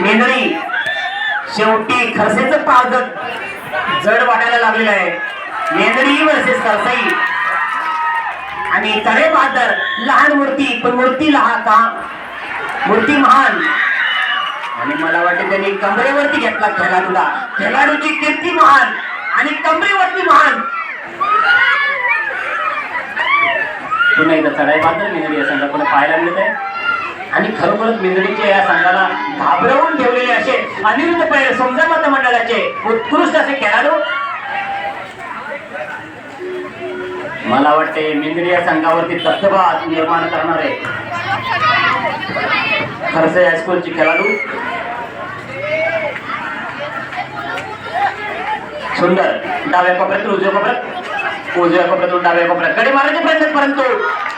मेंदरी शेवटी खरसेच पावदत जड वाटायला लागलेलं आहे. मेंदरी वर्सेस खरसाई. आणि तळे बहादर लहान मूर्ती पण मूर्ती लहा का? मूर्ती महान. आणि मला वाटते त्यांनी कमरेवरती घेतला खेळाडूला. खेळाडूची कीर्ती महान आणि कमरेवरती महान. पुन्हा एकदा चढाई बहादर मेंदरी असं संघाकडे पाहायला मिळत आहे आणि खरोखरच मेंदडीच्या या संघाला घाबरवून ठेवलेले असे अनिरुद्ध पैर समजा मत मंडळाचे उत्कृष्ट असे खेळाडू. मला वाटते मेंदडी या संघावरती दबदबा निर्माण करणारे खरसे हायस्कूलचे खेळाडू. सुंदर डाव्या कोपऱ्यातून उजव्या कोपऱ्यात. उजव्या कोपऱ्यातून डाव्या कोपऱ्यात. कडे मारायचे प्रयत्न परंतु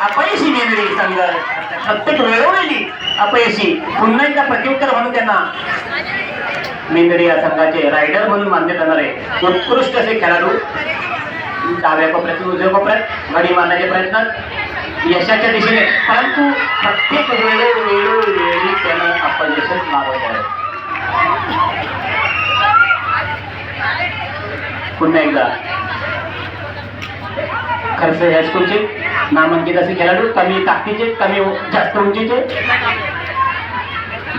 अपयशी मेंदडी संघ प्रत्येक वेळोवेळी अपयशी. पुन्हा एकदा प्रत्युत्तर म्हणून त्यांना मेंदडी या संघाचे रायडर म्हणून मानले जाणारे. उत्कृष्ट असे खेळाडू. डाव्या कोपऱ्यातून उजव्या कोपऱ्यात. घडी मारण्याचे प्रयत्न. यशाच्या दिशेने. परंतु प्रत्येक वेळोवेळी त्यांना अपयशच लाभत आहे. पुन्हा एकदा. खर्च हायस्कूलचे नामांकित असे खेळाडू कमी ताकदीचे कमी जास्त उंचीचे.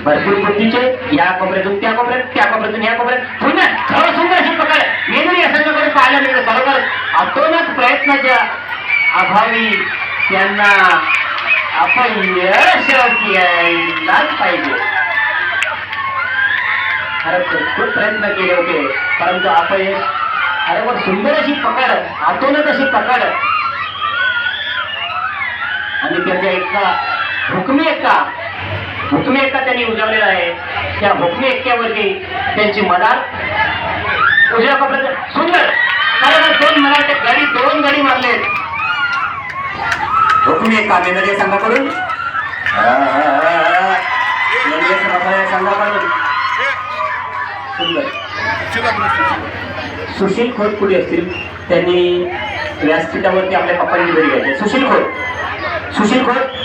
भरपूर बुद्धीचे या कोपऱ्यातून त्या कोपऱ्यात त्या कोपऱ्यातून या कोपऱ्यात. पुन्हा खरं सुंदर अशी पकड मेंदरी या पाहायला मिळेल बरोबर अतोनात प्रयत्नाच्या अभावी त्यांना अपयश यायलाच पाहिजे. खरंच खूप प्रयत्न केले होते परंतु अपयश अरे पण सुंदर अशी पकड आतोनच अशी पकड. आणि त्याच्या एका हुकमी एका हुकमी एक्का त्यांनी उजवलेला आहे. त्या हुकमी एक्क्यावरती त्यांची मदार उजव्या कपड्यात सुंदर. कारण दोन मराठे गाडी दोन गाडी मारले. हुकमी एक्का मेंदरी संघाकडून. करून संघाकडून सुंदर. सुशील खोत कुठे असतील? त्यांनी व्यासपीठावरती आपल्या पप्पांनी घरी घ्यायचे सुशील खोत. सुशील खोत.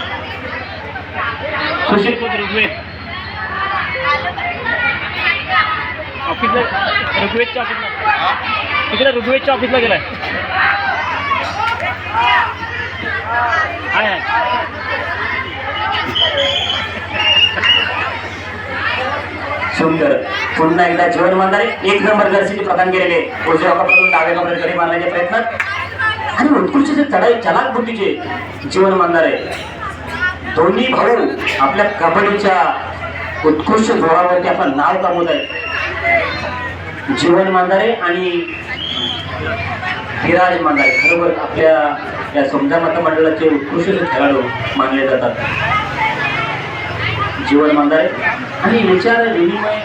सुशील खोत ऋग्वेद. ऑफिसला ऋग्वेदच्या ऑफिसला. तिकडे ऋग्वेदच्या ऑफिसला गेलाय. हाय सुंदर. पुन्हा एकदा जीवन मानणारे एक नंबर गरजेचे प्रदान केलेले. उजव्या कपड्यातून डाव्या कपड्यात मारण्याचे प्रयत्न. आणि उत्कृष्ट चढाई चलाक बुद्धीचे. जीवन मानणारे दोन्ही भाऊ आपल्या कबड्डीच्या उत्कृष्ट जोरावरती आपण नाव कमवत आहे जीवन मांदारे आणि विराज मांदारे खरोबर आपल्या या समजा मत मंडळाचे उत्कृष्ट खेळाडू मानले जातात. जीवन मांदारे आणि विचार विनिमय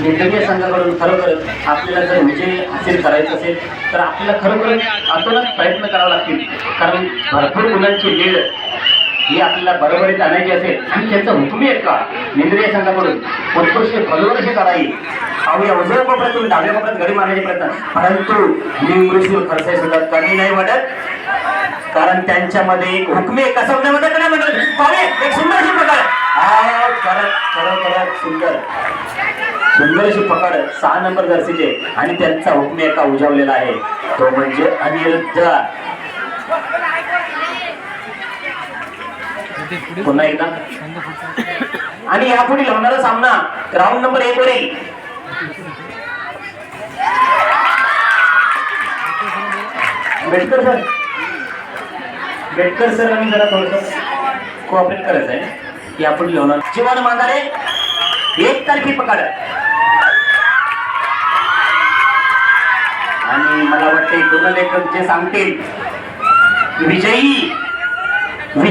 निर्णय संघाकडून खरोखर आपल्याला जर विजय हासिल करायचा असेल तर आपल्याला खरोखर आतोनात प्रयत्न करावा लागतील. कारण भरपूर मुलांची वेळ ही आपल्याला बरोबरीत आणायची असेल आणि त्यांचा हुकमी आहे का निंद्रिय संघाकडून उत्कृष्ट फलवर्ष करावी. पाहूया उजव्या कोपऱ्यातून डाव्या कोपऱ्यात गडी मारण्याचे प्रयत्न. परंतु निवृत्ती खर्च सुद्धा कमी नाही वाटत. कारण त्यांच्यामध्ये एक हुकमी एक कसं म्हणतात काय म्हणतात एक सुंदर अशी प्रकार हा करत करत करत सुंदर. सुंदर अशी पकड सहा नंबर जर्सीचे. आणि त्यांचा हुकमी एका उजावलेला आहे. तो म्हणजे अनिरुद्ध. पुन्हा एकदा. आणि यापुढील होणारा सामना राऊंड नंबर एक वर येईल बेटकर सर. बेटकर सर आणि जरा थोडस कोऑपरेट करायचं आहे. यापुढील होणार. जीवन मांगारे एक तारखी पकड. आणि मला वाटते दोन लेखक जे सांगतील विजयी विजय